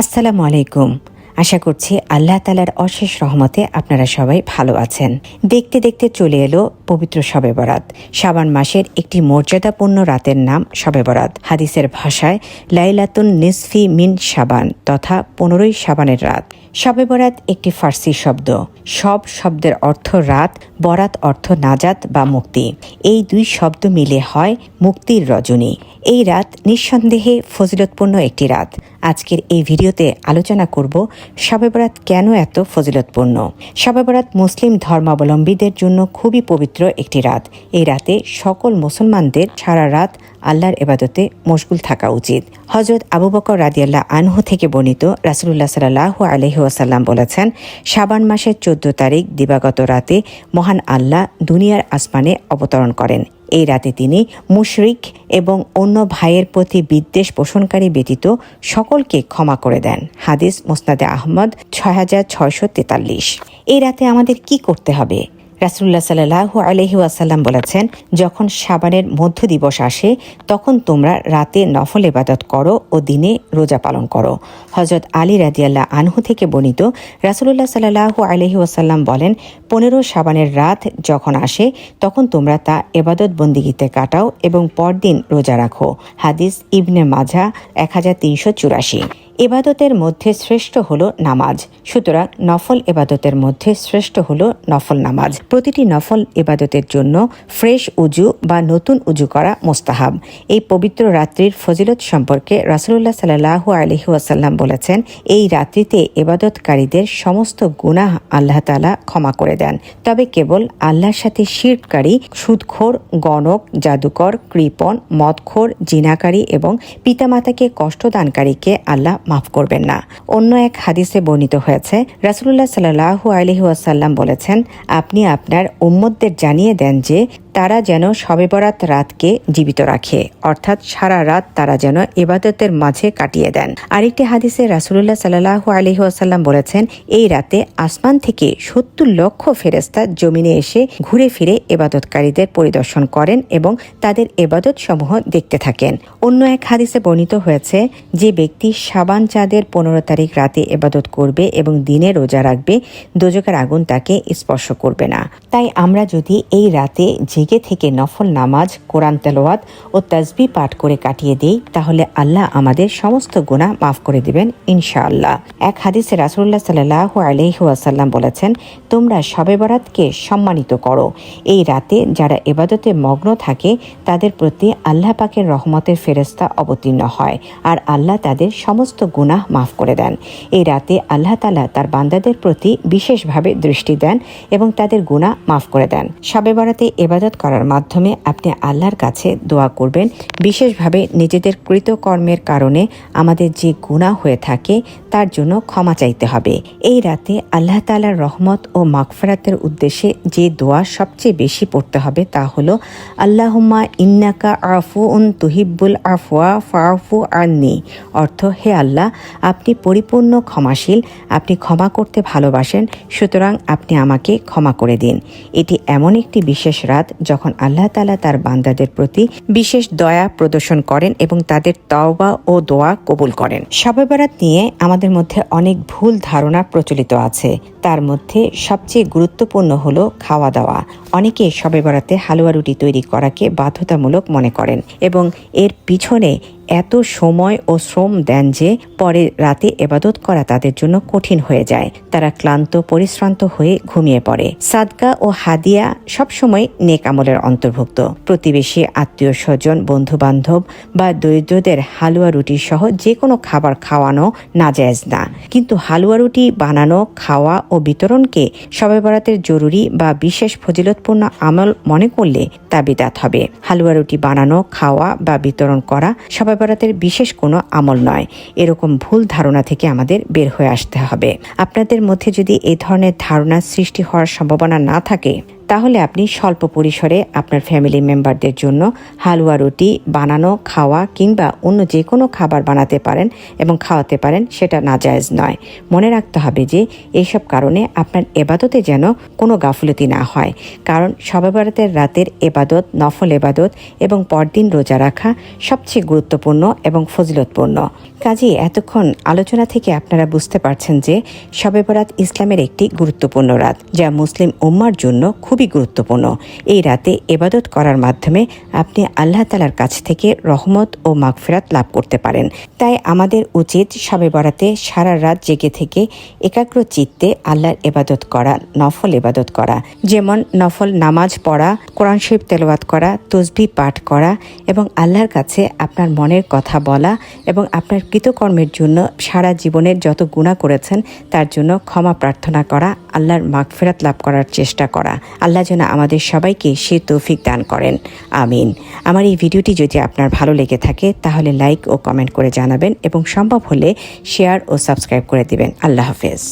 আসসালামু আলাইকুম। আশা করছি আল্লাহ তালার অশেষ রহমতে আপনারা সবাই ভালো আছেন। দেখতে দেখতে চলে এলো পবিত্র শবে বরাত। শাবান মাসের একটি মর্যাদাপূর্ণ রাতের নাম শবে বরাত। হাদিসের ভাষায়, লাইলাতুন নিসফি মিন শাবান তথা পনেরোই শাবানের রাত। শবে বরাত একটি ফার্সি শব্দ। সব শব্দের অর্থ রাত, বরাত অর্থ নাজাত বা মুক্তি। এই দুই শব্দ মিলে হয় মুক্তির রজনী। এই রাত নিঃসন্দেহে ফজিলতপূর্ণ একটি রাত। আজকের এই ভিডিওতে আলোচনা করব শবে বরাত কেন এত ফজিলতপূর্ণ? শবে বরাত মুসলিম ধর্মাবলম্বীদের জন্য খুবই পবিত্র একটি রাত। এই রাতে সকল মুসলমানদের সারা রাত আল্লাহর এবাদতে মশগুল থাকা উচিত। হজরত আবু বকর রাদিয়াল্লাহ আনহু থেকে বর্ণিত রাসুল্লাহ সাল্লাহ আলহি বলেছেন, শাবান মাসের চোদ্দ তারিখ দিবাগত রাতে মহান আল্লাহ দুনিয়ার আসমানে অবতরণ করেন। এই রাতে তিনি মুশরিক এবং অন্য ভাইয়ের প্রতি বিদ্বেষ পোষণকারী ব্যতীত সকলকে ক্ষমা করে দেন। হাদিস মোসনাদে আহমদ, ছয় হাজার ছয়শো তেতাল্লিশ। এই রাতে আমাদের কি করতে হবে? রাসুল্লাহ সাল্লাহু আলহি আসাল্লাম বলেছেন, যখন সাবানের মধ্য দিবস আসে, তখন তোমরা রাতে নফল এবাদত করো ও দিনে রোজা পালন করো। হজরত আলী রাদিয়াল্লাহ আনহু থেকে বর্ণিত রাসুল্লাহ সাল্লাহু আলহি আসাল্লাম বলেন, পনেরো সাবানের রাত যখন আসে, তখন তোমরা তা এবাদত বন্দিগিতে কাটাও এবং পরদিন রোজা রাখো। হাদিস ইবনে মাঝা এক হাজার তিনশো চুরাশি। এবাদতের মধ্যে শ্রেষ্ঠ হল নামাজ। সুতরাং নফল এবাদতের মধ্যে শ্রেষ্ঠ হল নফল নামাজ। প্রতিটি নফল এবাদতের জন্য ফ্রেশ উজু বা নতুন উজু করা মোস্তাহাব। এই পবিত্র রাত্রির ফজিলত সম্পর্কে রাসুল্লাহ সাল্লাহু আলহি ওয়াসাল্লাম বলেছেন, এই রাত্রিতে এবাদতকারীদের সমস্ত গুনাহ আল্লাহ তালা ক্ষমা করে দেন। তবে কেবল আল্লাহর সাথে শিরকারী, সুদখোর, গণক, জাদুকর, কৃপণ, মদখোর, জিনাকারী এবং পিতামাতাকে কষ্টদানকারীকে আল্লাহ মাফ করবেন না। অন্য এক হাদিসে বর্ণিত হয়েছে রাসুল্লাহ সাল্লাহু আলহি ওয়াসাল্লাম বলেছেন, আপনি আপনার উম্মতদের জানিয়ে দেন যে তারা যেন শবে বরাত রাতকে জীবিত রাখে, অর্থাৎ সারা রাত তারা যেন এবাদতের মাঝে কাটিয়ে দেন। আরেকটি হাদিসে রাসুল্লাহ সাল্লাহু আলহি আসাল্লাম বলেছেন, এই রাতে আসমান থেকে সত্তর লক্ষ ফেরেস্তা জমিনে এসে ঘুরে ফিরে এবাদতকারীদের পরিদর্শন করেন এবং তাদের এবাদত সমূহ দেখতে থাকেন। অন্য এক হাদিসে বর্ণিত হয়েছে, যে ব্যক্তি সাবান চাঁদের পনেরো তারিখ রাতে এবাদত করবে এবং দিনে রোজা রাখবে দোজকের আগুন তাকে স্পর্শ করবে না। তাই আমরা যদি এই রাতে জেগে থেকে নফল নামাজ, কোরআন তেলোয়াত ও তাজবি পাঠ করে কাটিয়ে দেই, তাহলে আল্লাহ আমাদের সমস্ত গুণা মাফ করে দিবেন, ইনশাআল্লাহ। এক হাদিসে রাসুল্লাহ সাল্লাহ আলহিহাসাল্লাম বলেছেন, তোমরা শবে বরাতকে সম্মানিত করো। এই রাতে যারা এবাদতে মগ্ন থাকে, তাদের প্রতি আল্লাহ পাকের রহমতের ফেরস্তা অবতীর্ণ হয় আর আল্লাহ তাদের সমস্ত গুনাহ মাফ করে দেন। এই রাতে আল্লাহ তালা তার বান্দাদের প্রতি বিশেষভাবে দৃষ্টি দেন এবং তাদের গুণা মাফ করে দেন। শবে বরাতে এবাদত করার মাধ্যমে আপনি আল্লাহর কাছে দোয়া করবেন। বিশেষভাবে নিজেদের কৃতকর্মের কারণে আমাদের যে গুণা হয়ে থাকে, তার জন্য ক্ষমা চাইতে হবে। এই রাতে আল্লাহ তালার রহমত ও মাগফেরাতের উদ্দেশ্যে যে দোয়া সবচেয়ে বেশি পড়তে হবে, তা হলো, আল্লাহুম্মা ইন্নাকা আফু উন তুহিব্বুল আফওয়া ফাফু আননি। অর্থ, হে আল্লাহ, আপনি পরিপূর্ণ ক্ষমাশীল, আপনি ক্ষমা করতে ভালোবাসেন, সুতরাং আপনি আমাকে ক্ষমা করে দিন। এটি এমন একটি বিশেষ রাত যখন আল্লাহ তালা তার বান্দাদের প্রতি বিশেষ দয়া প্রদর্শন করেন এবং তাদের তওবা ও দোয়া কবুল করেন। সবাই বরাত নিয়ে আমাদের মধ্যে অনেক ভুল ধারণা প্রচলিত আছে। তার মধ্যে সবচেয়ে গুরুত্বপূর্ণ হলো খাওয়া দাওয়া। অনেকে শবে বরাতে হালুয়া রুটি তৈরি করাকে বাধ্যতামূলক মনে করেন এবং এর পিছনে এত সময় ও শ্রম দেন যে পরে রাতে এবাদত করা তাদের জন্য কঠিন হয়ে যায়। তারা ক্লান্ত, পরিশ্রান্ত হয়ে ঘুমিয়ে পড়ে। সাদকা ও হাদিয়া সবসময় নেক আমলের অন্তর্ভুক্ত। প্রতিবেশী, আত্মীয় স্বজন বন্ধু বান্ধব বা দরিদ্রদের হালুয়া রুটি সহ যে কোনো খাবার খাওয়ানো নাজায়জ না। কিন্তু হালুয়া রুটি বানানো, খাওয়া ও বিতরণকে সবাই বরাতের জরুরি বা বিশেষ ফজিলতপূর্ণ আমল মনে করলে তা বিদাত হবে। হালুয়া রুটি বানানো, খাওয়া বা বিতরণ করা সবাই বরাতের বিশেষ কোনো আমল নয়। এরকম ভুল ধারণা থেকে আমাদের বের হয়ে আসতে হবে। আপনাদের মধ্যে যদি এই ধরনের ধারণা সৃষ্টি হওয়ার সম্ভাবনা না থাকে তাহলে আপনি স্বল্প পরিসরে আপনার ফ্যামিলি মেম্বারদের জন্য হালুয়া রুটি বানানো, খাওয়া কিংবা অন্য যে কোনো খাবার বানাতে পারেন এবং খাওয়াতে পারেন সেটা নাজায়েজ নয়। মনে রাখতে হবে যে এইসব কারণে আপনার এবাদতে যেন কোনো গাফলতি না হয়। কারণ সবে বরাতের রাতের এবাদত, নফল এবাদত এবং পরদিন রোজা রাখা সবচেয়ে গুরুত্বপূর্ণ এবং ফজিলতপূর্ণ। কাজেই এতক্ষণ আলোচনা থেকে আপনারা বুঝতে পারছেন যে শবে বরাত ইসলামের একটি গুরুত্বপূর্ণ রাত, যা মুসলিম উম্মার জন্য খুবই গুরুত্বপূর্ণ। এই রাতে এবাদত করার মাধ্যমে আপনি আল্লাহ তালার কাছ থেকে রহমত ও মাগফেরাত লাভ করতে পারেন। তাই আমাদের উচিত শবে বরাতে সারা রাত জেগে থেকে একাগ্র চিত্তে আল্লাহর এবাদত করা, নফল এবাদত করা। যেমন নফল নামাজ পড়া, কোরআন শরীফ তেলাওয়াত করা, তসবি পাঠ করা এবং আল্লাহর কাছে আপনার মনের কথা বলা এবং আপনার কৃতকর্মের জন্য সারা জীবনের যত গুণা করেছেন তার জন্য ক্ষমা প্রার্থনা করা, আল্লাহর মাগফেরাত লাভ করার চেষ্টা করা। আল্লাহ যেন আমাদের সবাইকে সে তৌফিক দান করেন। আমিন। আমার এই ভিডিওটি যদি আপনার ভালো লেগে থাকে তাহলে লাইক ও কমেন্ট করে জানাবেন এবং সম্ভব হলে শেয়ার ও সাবস্ক্রাইব করে দিবেন। আল্লাহ হাফেজ।